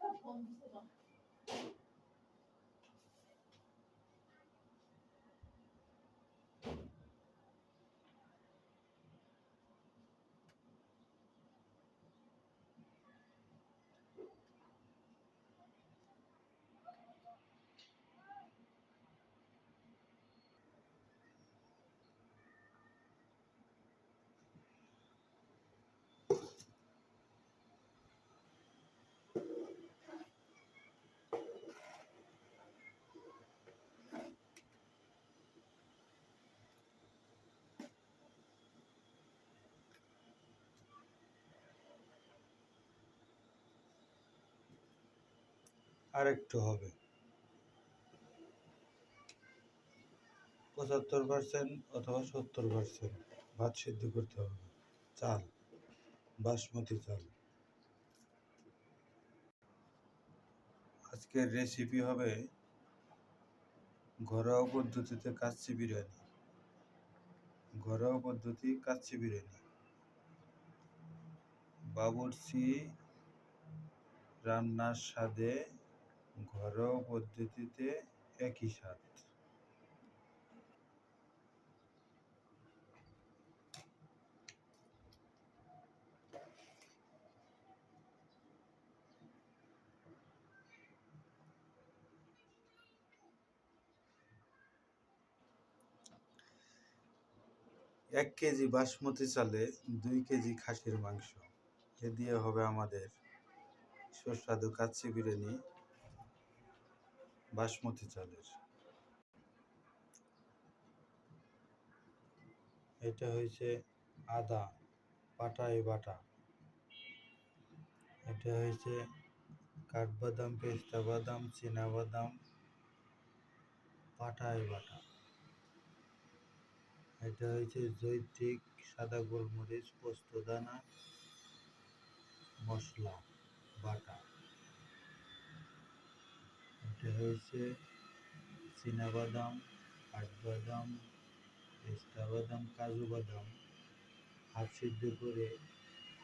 我们是吗？আর একটু হবে। পঁচাত্তর পার্সেন্ট অথবা সত্তর পার্সেন্ট ভাত সিদ্ধ করতে হবে। চাল, বাসমতি চাল। আজকের রেসিপি হবে ঘরোয়া পদ্ধতিতে কাচ্চি বিরিয়ানি। ঘরোয়া পদ্ধতি কাচ্চি বিরিয়ানি। বাবুর্চি রান্নার স্বাদে ঘরোয়া পদ্ধতিতে একই স্বাদ। এক কেজি বাসমতি চালে দুই কেজি খাসির মাংস। এ দিয়ে হবে আমাদের সুস্বাদু কাচ্চি বিরিয়ানি। বাসমতি চালের। এটা হয়েছে আদা পাটায় বাটা। এটা হয়েছে কাঠবাদাম পেস্তা বাদাম বাদাম পাটায় বাটা। এটা হয়েছে জৈত্রিক সাদা গোলমরিচ পোস্তদানা মশলা বাটা। এটা হয়েছে বাদাম কাঠবাদাম, পেস্তা বাদাম, কাজু বাদাম, হাফ সিদ্ধ করে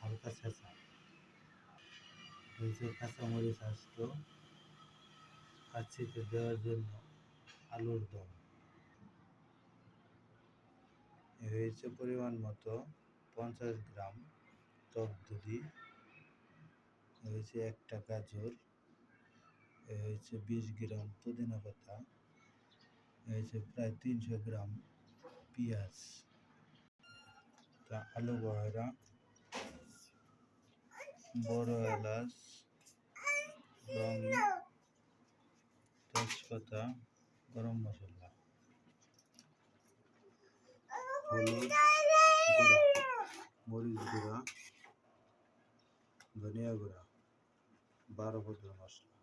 হালকা ছেঁচা হয়েছে কাঁচামরিচ আস্ত কাচ্ছিতে দেওয়ার জন্য আলুর দম। হয়েছে পরিমাণ মতো পঞ্চাশ গ্রাম টক দধি হয়েছে একটা গাজর। হয়েছে বিশ গ্রাম পুদিনা পাতা, হয়েছে প্রায় তিনশো গ্রাম পেঁয়াজ, তা আলু বহরা বড় এলাচ এবং তেজপাতা, গরম মশলা, হলুদ গুঁড়া, মরিচ গুঁড়া, ধনিয়া গুঁড়া, বারো পদের মশলা।